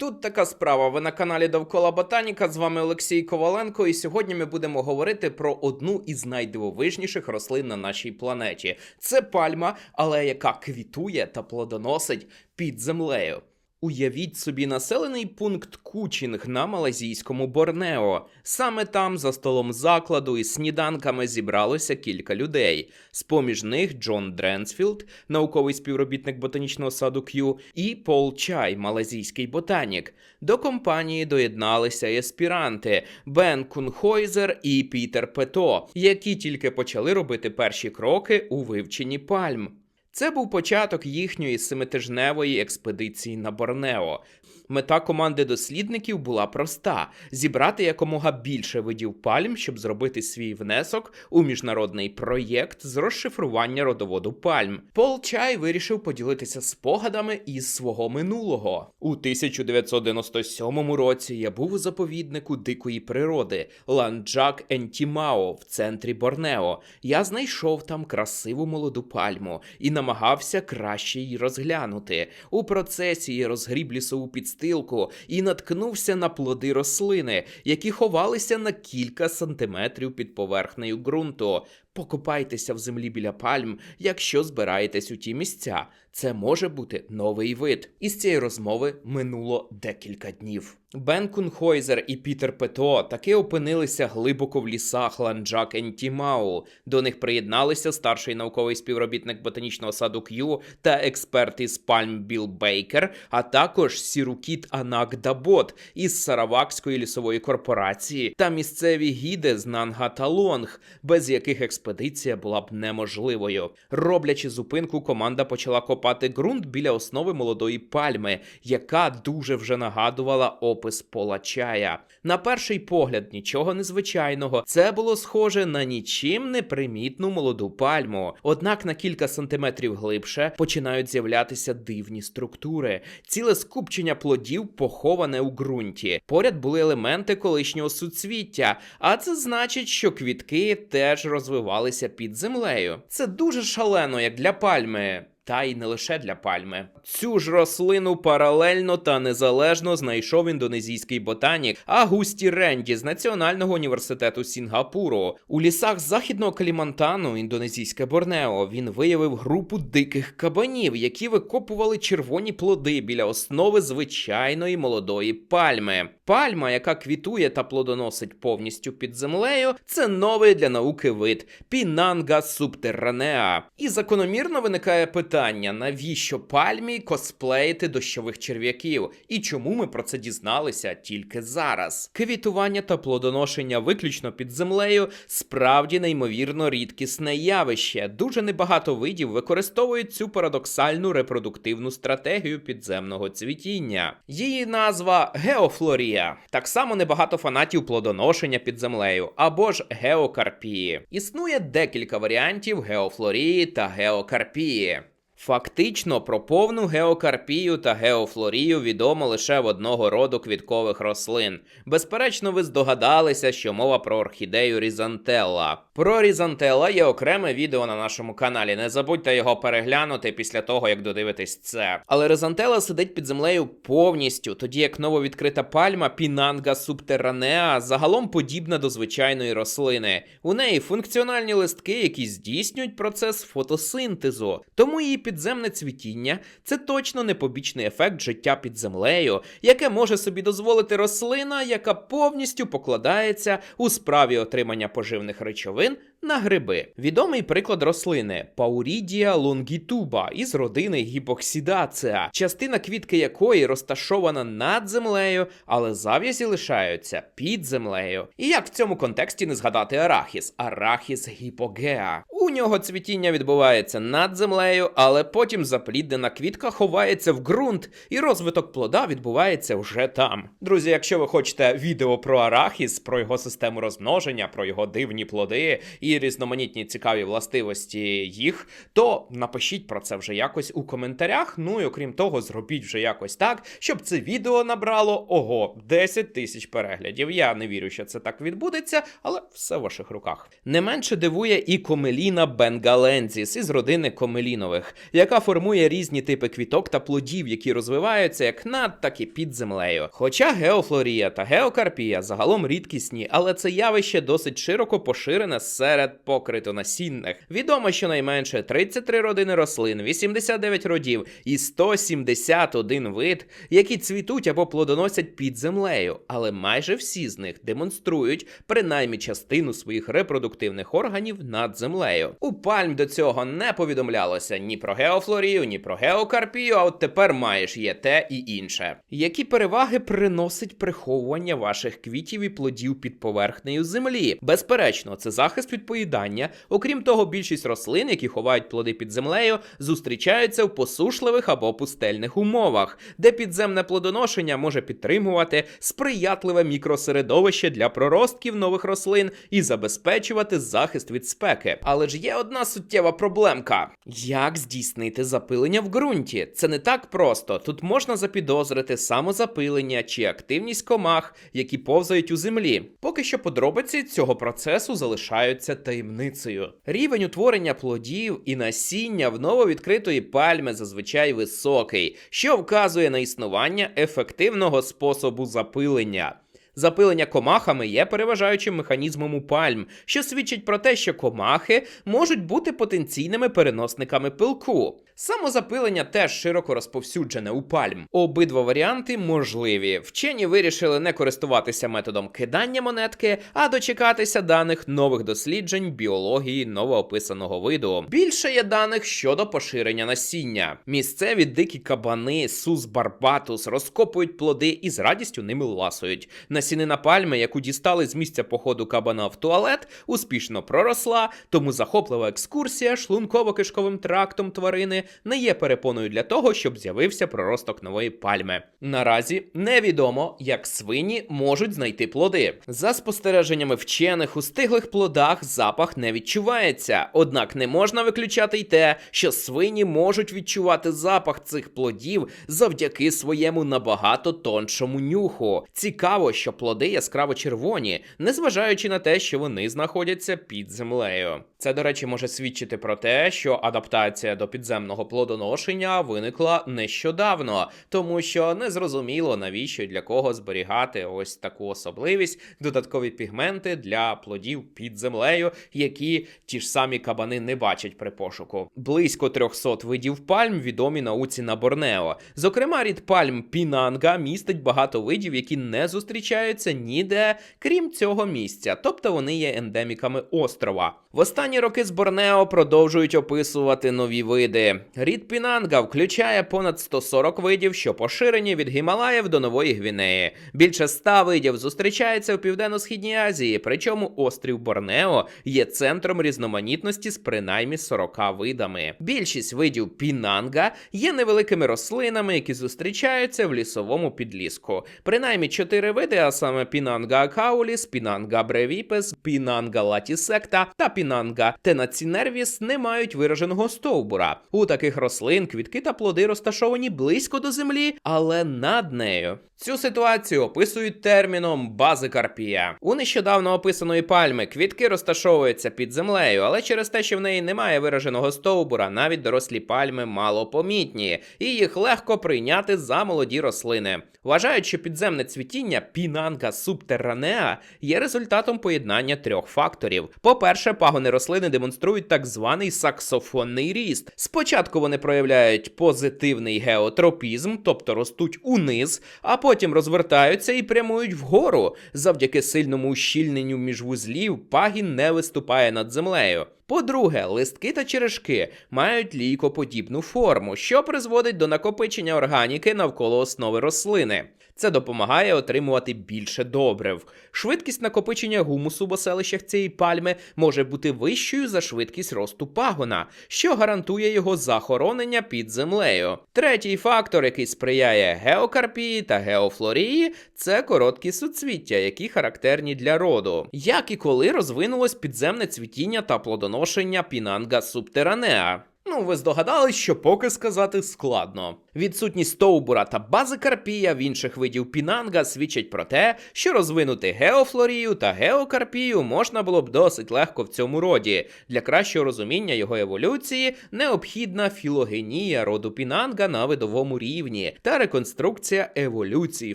Тут така справа. Ви на каналі Довкола Ботаніка. З вами Олексій Коваленко, і сьогодні ми будемо говорити про одну із найдивовижніших рослин на нашій планеті. Це пальма, але яка квітує та плодоносить під землею. Уявіть собі населений пункт Кучінг на малазійському Борнео. Саме там, за столом закладу і сніданками зібралося кілька людей. З-поміж них Джон Дренсфілд, науковий співробітник ботанічного саду К'ю, і Пол Чай, малазійський ботанік. До компанії доєдналися і аспіранти Бен Кунхойзер і Пітер Пето, які тільки почали робити перші кроки у вивченні пальм. Це був початок їхньої семитижневої експедиції на Борнео. Мета команди дослідників була проста: зібрати якомога більше видів пальм, щоб зробити свій внесок у міжнародний проєкт з розшифрування родоводу пальм. Пол Чай вирішив поділитися спогадами із свого минулого. У 1997 році я був у заповіднику дикої природи Ланджак Ентімао в центрі Борнео. Я знайшов там красиву молоду пальму і намагався краще її розглянути. У процесі розгріб лісову підстилку і наткнувся на плоди рослини, які ховалися на кілька сантиметрів під поверхнею ґрунту. Покопайтеся в землі біля пальм, якщо збираєтесь у ті місця. Це може бути новий вид. Із цієї розмови минуло декілька днів. Бен Кунхойзер і Пітер Пето таки опинилися глибоко в лісах Ланджак Ентімау. До них приєдналися старший науковий співробітник ботанічного саду К'ю та експерт із пальм Біл Бейкер, а також Сірукіт Анак Дабот із Саравакської лісової корпорації та місцеві гіди з Нангаталонг, без яких експедиція була б неможливою. Роблячи зупинку, команда почала копати ґрунт біля основи молодої пальми, яка дуже вже нагадувала опис пола чая. На перший погляд, нічого незвичайного. Це було схоже на нічим не примітну молоду пальму. Однак на кілька сантиметрів глибше починають з'являтися дивні структури, ціле скупчення плодів поховане у ґрунті. Поряд були елементи колишнього суцвіття, а це значить, що квітки теж розвивалися під землею. Це дуже шалено, як для пальми. Та й не лише для пальми. Цю ж рослину паралельно та незалежно знайшов індонезійський ботанік Агусті Ренді з Національного університету Сінгапуру. У лісах західного Калімантану, індонезійське Борнео, він виявив групу диких кабанів, які викопували червоні плоди біля основи звичайної молодої пальми. Пальма, яка квітує та плодоносить повністю під землею, це новий для науки вид Пінанга субтерранеа. І закономірно виникає питання, навіщо пальмі косплеїти дощових черв'яків, і чому ми про це дізналися тільки зараз? Квітування та плодоношення виключно під землею справді неймовірно рідкісне явище. Дуже небагато видів використовують цю парадоксальну репродуктивну стратегію підземного цвітіння. Її назва геофлорія. Так само небагато фанатів плодоношення під землею або ж геокарпії. Існує декілька варіантів геофлорії та геокарпії. Фактично про повну геокарпію та геофлорію відомо лише в одного роду квіткових рослин. Безперечно, ви здогадалися, що мова про орхідею Різантелла. Про Різантелла є окреме відео на нашому каналі. Не забудьте його переглянути після того, як додивитесь це. Але Різантелла сидить під землею повністю, тоді як нововідкрита пальма Пінанга субтерранеа загалом подібна до звичайної рослини. У неї функціональні листки, які здійснюють процес фотосинтезу. Тому її підземне цвітіння це точно не побічний ефект життя під землею, яке може собі дозволити рослина, яка повністю покладається у справі отримання поживних речовин на гриби. Відомий приклад рослини Паурідія лонгітуба із родини гіпоксидацеа, частина квітки якої розташована над землею, але зав'язі лишаються під землею. І як в цьому контексті не згадати арахіс, арахіс гіпогеа. У нього цвітіння відбувається над землею, але потім запліднена квітка ховається в ґрунт, і розвиток плода відбувається вже там. Друзі, якщо ви хочете відео про арахіс, про його систему розмноження, про його дивні плоди і різноманітні цікаві властивості їх, то напишіть про це вже якось у коментарях. Ну і окрім того, зробіть вже якось так, щоб це відео набрало ого 10 тисяч переглядів. Я не вірю, що це так відбудеться, але все в ваших руках. Не менше дивує і комелін Піна бенгалензіс із родини комелінових, яка формує різні типи квіток та плодів, які розвиваються як над, так і під землею. Хоча геофлорія та геокарпія загалом рідкісні, але це явище досить широко поширене серед покритонасінних. Відомо, що найменше 33 родини рослин, 89 родів і 171 вид, які цвітуть або плодоносять під землею, але майже всі з них демонструють принаймні частину своїх репродуктивних органів над землею. У пальм до цього не повідомлялося ні про геофлорію, ні про геокарпію, а от тепер маєш є те і інше. Які переваги приносить приховування ваших квітів і плодів під поверхнею землі? Безперечно, це захист від поїдання. Окрім того, більшість рослин, які ховають плоди під землею, зустрічаються в посушливих або пустельних умовах, де підземне плодоношення може підтримувати сприятливе мікросередовище для проростків нових рослин і забезпечувати захист від спеки. Але ж є одна суттєва проблемка: як здійснити запилення в ґрунті? Це не так просто. Тут можна запідозрити самозапилення чи активність комах, які повзають у землі. Поки що подробиці цього процесу залишаються таємницею. Рівень утворення плодів і насіння в нововідкритої пальми зазвичай високий, що вказує на існування ефективного способу запилення. Запилення комахами є переважаючим механізмом у пальм, що свідчить про те, що комахи можуть бути потенційними переносниками пилку. Самозапилення теж широко розповсюджене у пальм. Обидва варіанти можливі. Вчені вирішили не користуватися методом кидання монетки, а дочекатися даних нових досліджень біології новоописаного виду. Більше є даних щодо поширення насіння. Місцеві дикі кабани, сус барбатус розкопують плоди і з радістю ними ласують. Насінина пальми, яку дістали з місця походу кабана в туалет, успішно проросла, тому захоплива екскурсія шлунково-кишковим трактом тварини не є перепоною для того, щоб з'явився проросток нової пальми. Наразі невідомо, як свині можуть знайти плоди. За спостереженнями вчених у стиглих плодах запах не відчувається, однак не можна виключати й те, що свині можуть відчувати запах цих плодів завдяки своєму набагато тоншому нюху. Цікаво, що плоди яскраво червоні, незважаючи на те, що вони знаходяться під землею. Це, до речі, може свідчити про те, що адаптація до підземного плодоношення виникла нещодавно, тому що не зрозуміло навіщо для кого зберігати ось таку особливість, додаткові пігменти для плодів під землею, які ті ж самі кабани не бачать при пошуку. Близько 300 видів пальм відомі науці на Борнео. Зокрема, рід пальм Пінанга містить багато видів, які не зустрічаються ніде, крім цього місця, тобто вони є ендеміками острова. В останні роки з Борнео продовжують описувати нові види. Рід Пінанга включає понад 140 видів, що поширені від Гімалаїв до Нової Гвінеї. Більше 100 видів зустрічається у південно-східній Азії, причому острів Борнео є центром різноманітності з принаймні 40 видами. Більшість видів Пінанга є невеликими рослинами, які зустрічаються в лісовому підліску. Принаймні 4 види, а саме Пінанга акауліс, Пінанга бревіпес, Пінанга латісекта та Пінанга тенацінервіс не мають вираженого стовбура. У таких рослин квітки та плоди розташовані близько до землі, але над нею. Цю ситуацію описують терміном базикарпія. У нещодавно описаної пальми квітки розташовуються під землею, але через те, що в неї немає вираженого стовбура, навіть дорослі пальми мало помітні, і їх легко прийняти за молоді рослини. Вважають, що підземне цвітіння пінанга субтерранеа є результатом поєднання трьох факторів. По-перше, пагони рослини демонструють так званий саксофонний ріст. Спочатку вони проявляють позитивний геотропізм, тобто ростуть униз, а потім розвертаються і прямують вгору. Завдяки сильному ущільненню міжвузлів пагін не виступає над землею. По-друге, листки та черешки мають лійкоподібну форму, що призводить до накопичення органіки навколо основи рослини. Це допомагає отримувати більше добрив. Швидкість накопичення гумусу в оселищах цієї пальми може бути вищою за швидкість росту пагона, що гарантує його захоронення під землею. Третій фактор, який сприяє геокарпії та геофлорії, це короткі суцвіття, які характерні для роду. Як і коли розвинулось підземне цвітіння та плодоношення пінанга субтеранеа. Ну, ви здогадались, що поки сказати складно. Відсутність стовбура та бази карпія в інших видів пінанга свідчить про те, що розвинути геофлорію та геокарпію можна було б досить легко в цьому роді. Для кращого розуміння його еволюції необхідна філогенія роду пінанга на видовому рівні та реконструкція еволюції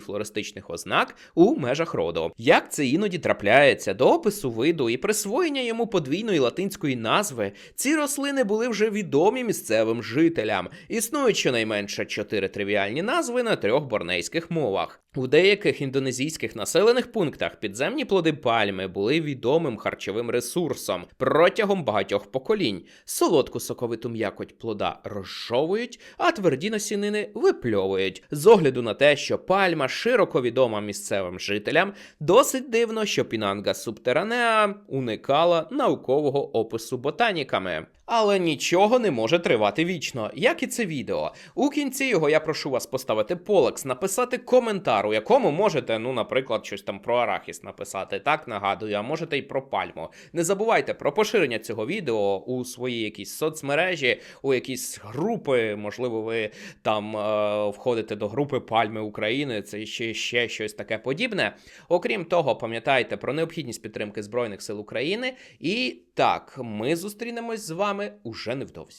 флористичних ознак у межах роду. Як це іноді трапляється до опису виду і присвоєння йому подвійної латинської назви, ці рослини були вже відомі місцевим жителям. Існують щонайменше чотири тривіальні назви на трьох борнейських мовах. У деяких індонезійських населених пунктах підземні плоди пальми були відомим харчовим ресурсом протягом багатьох поколінь. Солодку соковиту м'якоть плода розжовують, а тверді насінини випльовують. З огляду на те, що пальма широко відома місцевим жителям, досить дивно, що пінанга субтеранеа уникала наукового опису ботаніками. Але нічого не може тривати вічно, як і це відео. У кінці його я прошу вас поставити полекс, написати коментар, у якому можете, ну, наприклад, щось там про арахіс написати. Так нагадую, а можете й про пальму. Не забувайте про поширення цього відео у свої якісь соцмережі, у якісь групи. Можливо, ви там е, входите до групи Пальми України, це ще, ще щось таке подібне. Окрім того, пам'ятайте про необхідність підтримки Збройних сил України. І так, ми зустрінемось з вами уже невдовзі.